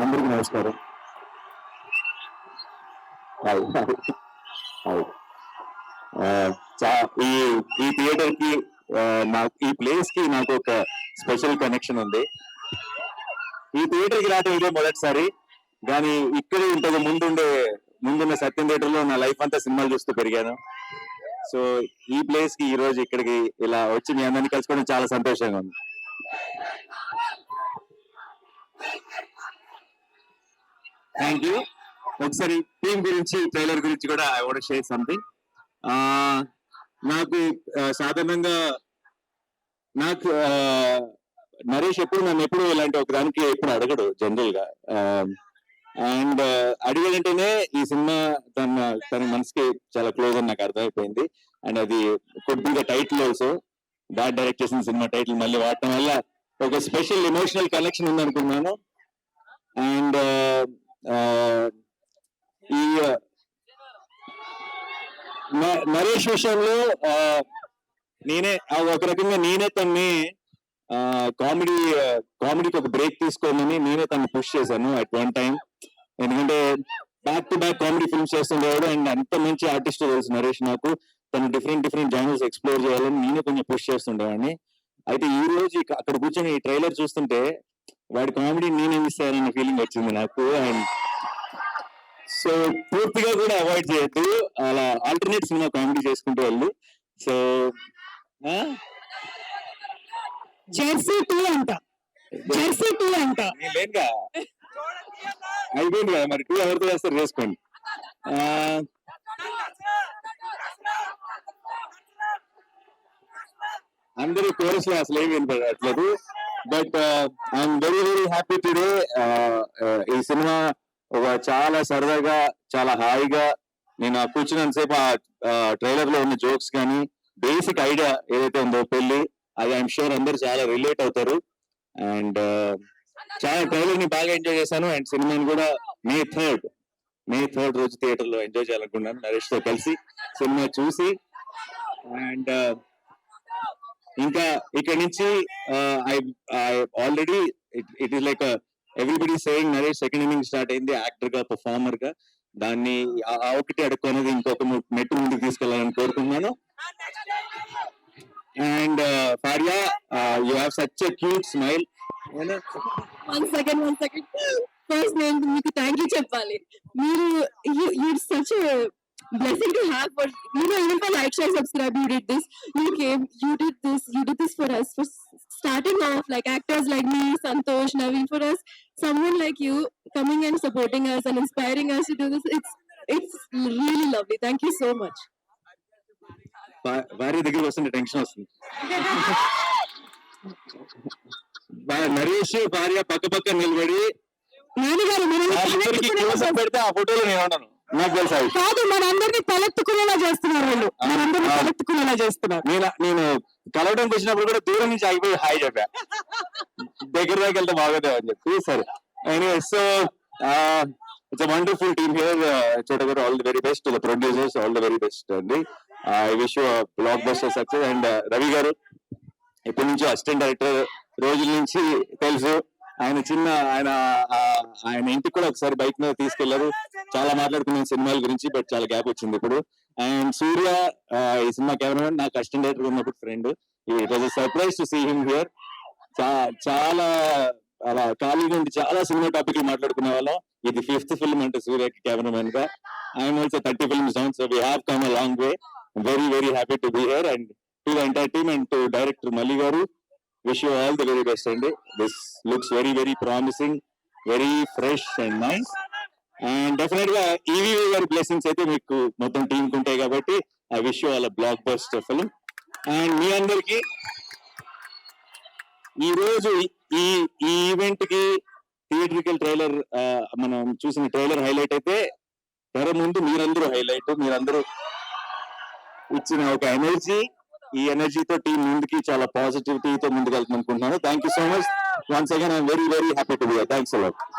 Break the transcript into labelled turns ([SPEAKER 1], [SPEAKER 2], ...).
[SPEAKER 1] అందరికీ నమస్కారం. ఈ ఈ థియేటర్కి నాకు ఈ ప్లేస్కి నాకు ఒక స్పెషల్ కనెక్షన్ ఉంది. ఈ థియేటర్కి రావడం ఇదే మొదటిసారి. కానీ ఇక్కడే ఇంతకు ముందుండే ముందున్న సత్యం థియేటర్లో నా లైఫ్ అంతా సినిమాలు చూస్తూ పెరిగాను. సో ఈ ప్లేస్కి ఈ రోజు ఇక్కడికి ఇలా వచ్చి మీ అందరినీ కలుసుకోవడం చాలా సంతోషంగా ఉంది. థ్యాంక్ యూ ఒకసారి టీం గురించి ట్రైలర్ గురించి కూడా ఐ వాంట్ షేర్ సంథింగ్ నాకు సాధారణంగా నాకు నరేష్ ఎప్పుడు నన్ను ఎప్పుడు ఇలాంటి ఒక దానికి ఎప్పుడు అడగడు జనరల్గా. అండ్ అడిగాడంటేనే ఈ సినిమా తన తన మనసుకి చాలా క్లోజ్ అని నాకు అర్థమైపోయింది. అండ్ అది కొద్దిగా టైటిల్ ఆల్సో డాడ్ డైరెక్ట్ చేసిన సినిమా టైటిల్ మళ్ళీ వాడటం వల్ల ఒక స్పెషల్ ఎమోషనల్ కనెక్షన్ ఉంది అనుకున్నాను అండ్ ఈ నరేష్ విషయంలో నేనే ఆ, ఒక రకంగా నేనే తన్ని కామెడీ కామెడీకి ఒక బ్రేక్ తీసుకోమని నేనే తను పుష్ చేశాను అట్ వన్ టైం ఎందుకంటే back to back comedy films చేస్తుండేవాడు and అంత మంచి ఆర్టిస్ట్ తెలుసు నరేష్ నాకు. తను డిఫరెంట్ డిఫరెంట్ జానల్స్ ఎక్స్ప్లోర్ చేయాలని నేనే కొంచెం పుష్ చేస్తుండేవాడిని. అయితే ఈ రోజు అక్కడ కూర్చొని ఈ ట్రైలర్ చూస్తుంటే వాడి కామెడీ నేనే మిస్ అయ్యానన్న ఫీలింగ్ వచ్చింది నాకు అండ్ సో పూర్తిగా కూడా అవాయిడ్ చేయొద్దు. అలా ఆల్టర్నేట్ సినిమా కామెడీ చేసుకుంటూ వెళ్ళు. సో
[SPEAKER 2] జెర్సీ టూ అంట. జెర్సీ టూ అంట.
[SPEAKER 1] నేను లేనుగా అయిపోయింది కదా మరి. టూ ఎవరితో చేస్తారు చేసుకోండి. అందరూ కోరస్లో అసలు ఏమి వినపడట్లేదు. But I'm very very happy today ఈ సినిమా ఒక చాలా సరదాగా చాలా హాయిగా నేను ఆ కూర్చున్నంతసేపు ఆ ట్రైలర్లో ఉన్న జోక్స్ కానీ బేసిక్ ఐడియా ఏదైతే ఉందో పెళ్ళి అది ఐఎమ్ షూర్ అందరూ చాలా రిలేట్ అవుతారు. అండ్ uh, చాలా ట్రైలర్ని బాగా ఎంజాయ్ చేశాను. అండ్ సినిమాని కూడా మే థర్డ్ మే థర్డ్ రోజు థియేటర్లో ఎంజాయ్ చేయాలనుకున్నాను నరేష్తో కలిసి సినిమా చూసి. అండ్ uh, ఇంకా ఇక్కడ నుంచి I already it is like everybody saying Naresh second inning start అయింది యాక్టర్గా పర్ఫార్మర్గా. దాన్ని ఆ- ఒకటి అడుక్కున్నది ఇంకొక మెట్టు ముందుకు తీసుకెళ్ళాలని కోరుకుంటున్నాను and Faria you have such a cute smile
[SPEAKER 2] one second one second first నేను మీకు థ్యాంక్ యూ చెప్పాలి. మీరు you such blessing to have for you know even for like share subscribe you did this you came you did this you did this for us for starting off like actors like me santosh naveen for us someone like you coming and supporting us and inspiring us to do this it's it's really lovely thank you so much
[SPEAKER 1] భార్య దగ్గరికి వస్తుంటే tension వస్తుంది నరేష్ భార్య పక్క పక్క నిలబడి up
[SPEAKER 2] చేస్తున్నారు.
[SPEAKER 1] పెడితే ఆ ఫోటోలో నేను ఉన్నాను నాకు తెలుసు.
[SPEAKER 2] కాదు మనందరినీ తలెత్తుకునేలా చేస్తున్నారు వాళ్ళు. మనందరినీ. తలెత్తుకునేలా చేస్తున్నారు.
[SPEAKER 1] నేను నేను కలవడానికి వచ్చినప్పుడు కూడా దూరం నుంచి ఆగిపోయి హాయ్ చెప్పా. దగ్గర దాకా వెళ్తే బాగోదే అని చెప్పి. సరే. Anyway so it's wonderful team here Chota గారు all the very best the producers all the very best అండి I wish blockbuster success and Ravi గారు ఇప్పటి నుంచి అసిస్టెంట్ డైరెక్టర్ రోజుల నుంచి తెలుసు. ఆయన చిన్న ఆయన ఆయన ఇంటికి కూడా ఒకసారి బైక్ మీద తీసుకెళ్ళారు చాలా మాట్లాడుకున్నాను సినిమాల గురించి బట్ చాలా గ్యాప్ వచ్చింది ఇప్పుడు. అండ్ సూర్య ఈ సినిమా కెమెరామెన్ నాకు అసిస్టెంట్ డైరెక్టర్ ఉన్నప్పుడు friend. It was surprise to see him here చాలా అలా ఖాళీగా ఉండి చాలా సినిమా టాపిక్ మాట్లాడుకునే వాళ్ళం. ఇది ఫిఫ్త్ ఫిల్మ్ అంటే సూర్యకి కెమెరామెన్గా. I'm also thirty films down so we have come a long way very very happy to be here and to entertainment and to director Malli గారు wish you all the very best అండి this looks very very promising very fresh and nice and definitely EV గారి blessings అయితే మీకు మొత్తం team ఉంటాయి కాబట్టి I wish you all block bust film and మీ అందరికి ఈ రోజు ఈ- ఈ ఈ ఈవెంట్కి థియేట్రికల్ ట్రైలర్ మనం చూసిన ట్రైలర్ హైలైట్ అయితే తెర ముందు మీరందరూ హైలైట్ మీరందరూ ఇచ్చిన ఒక ఎనర్జీ ఈ ఎనర్జీతో టీం ముందుకి చాలా పాజిటివిటీతో ముందుకు వెళ్తుంది అనుకుంటున్నాను. Thank you so much once again I'm very very happy to be thanks a lot